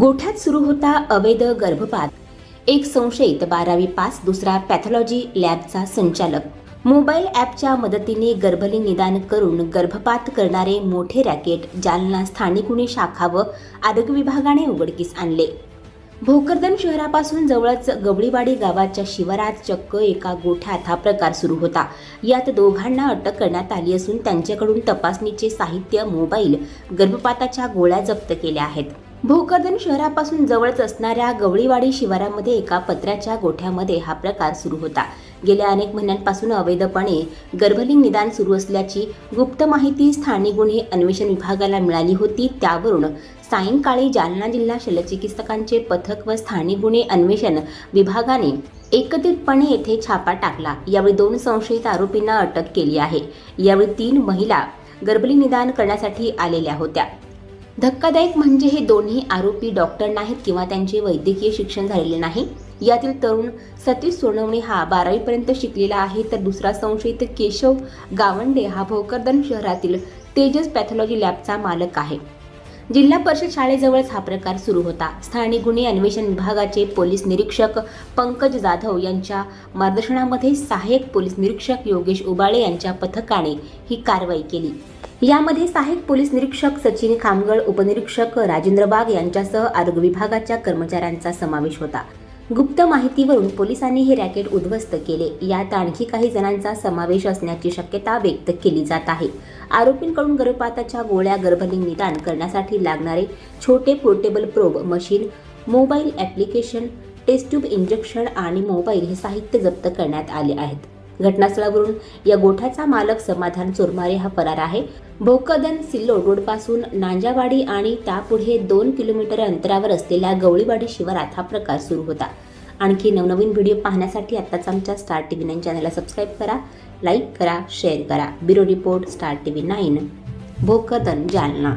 गोठ्यात सुरू होता अवैध गर्भपात. एक संशयित बारावी पास दुसरा पॅथॉलॉजी लॅबचा संचालक. मोबाईल ॲपच्या मदतीने गर्भलिंग निदान करून गर्भपात करणारे मोठे रॅकेट जालना स्थानिक गुन्हे शाखा व आरोग्य विभागाने उघडकीस आणले. भोकरदन शहरापासून जवळच गवळीवाडी गावाच्या शिवारात चक्क एका गोठ्यात हा प्रकार सुरू होता. यात दोघांना अटक करण्यात आली असून त्यांच्याकडून तपासणीचे साहित्य मोबाईल गर्भपाताच्या गोळ्या जप्त केल्या आहेत. भोकरदन शहरापासून जवळच असणाऱ्या गवळीवाडी शिवारामध्ये एका पत्र्याच्या गोठ्यामध्ये हा प्रकार सुरू होता. गेल्या अनेक महिन्यांपासून अवैधपणे गर्भलिंग निदान सुरू असल्याची गुप्त माहिती स्थानिक गुन्हे अन्वेषण विभागाला मिळाली होती. त्यावरून सायंकाळी जालना जिल्हा शल्यचिकित्सकांचे पथक व स्थानिक गुन्हे अन्वेषण विभागाने एकत्रितपणे येथे छापा टाकला. यावेळी दोन संशयित आरोपींना अटक केली आहे. यावेळी तीन महिला गर्भलिंग निदान करण्यासाठी आलेल्या होत्या. धक्कादायक म्हणजे हे दोन्ही आरोपी डॉक्टर नाहीत किंवा त्यांचे वैद्यकीय शिक्षण झालेले नाही. यातील तरुण सतीश सोनवणे हा बारावीपर्यंत शिकलेला आहे. तर दुसरा संशयित केशव गावंडे हा भोकरदन शहरातील तेजस पॅथॉलॉजी लॅबचा मालक आहे. जिल्हा परिषद शाळेजवळच हा प्रकार सुरू होता. स्थानिक गुन्हे अन्वेषण विभागाचे पोलीस निरीक्षक पंकज जाधव यांच्या मार्गदर्शनामध्ये सहाय्यक पोलीस निरीक्षक योगेश उबाळे यांच्या पथकाने ही कारवाई केली. यामध्ये सहाय्यक पोलीस निरीक्षक सचिन खामगळ उपनिरीक्षक राजेंद्र बाग यांच्यासह आरोग्य विभागाच्या कर्मचाऱ्यांचा समावेश होता. गुप्त माहितीवरून पोलिसांनी हे रॅकेट उद्ध्वस्त केले. यात आणखी काही जणांचा समावेश असण्याची शक्यता व्यक्त केली जात आहे. आरोपींकडून गर्भपाताच्या गोळ्या गर्भलिंग निदान करण्यासाठी लागणारे छोटे portable probe machine mobile application test tube injection आणि मोबाईल हे साहित्य जप्त करण्यात आले आहेत. घटनास्थळावरून या गोठ्याचा मालक समाधान चोरमारे हा फरार आहे. भोकदन सिल्लोड रोडपासून नांजावाडी आणि त्यापुढे दोन किलोमीटर अंतरावर असलेल्या गवळीवाडी शिवारात हा प्रकार सुरू होता. आणखी नवनवीन व्हिडिओ पाहण्यासाठी आत्ताच आमच्या स्टार टी व्ही नाईन चॅनलला सबस्क्राईब करा लाईक करा शेअर करा. Bureau report star T V nine. Bhokardan Jalna.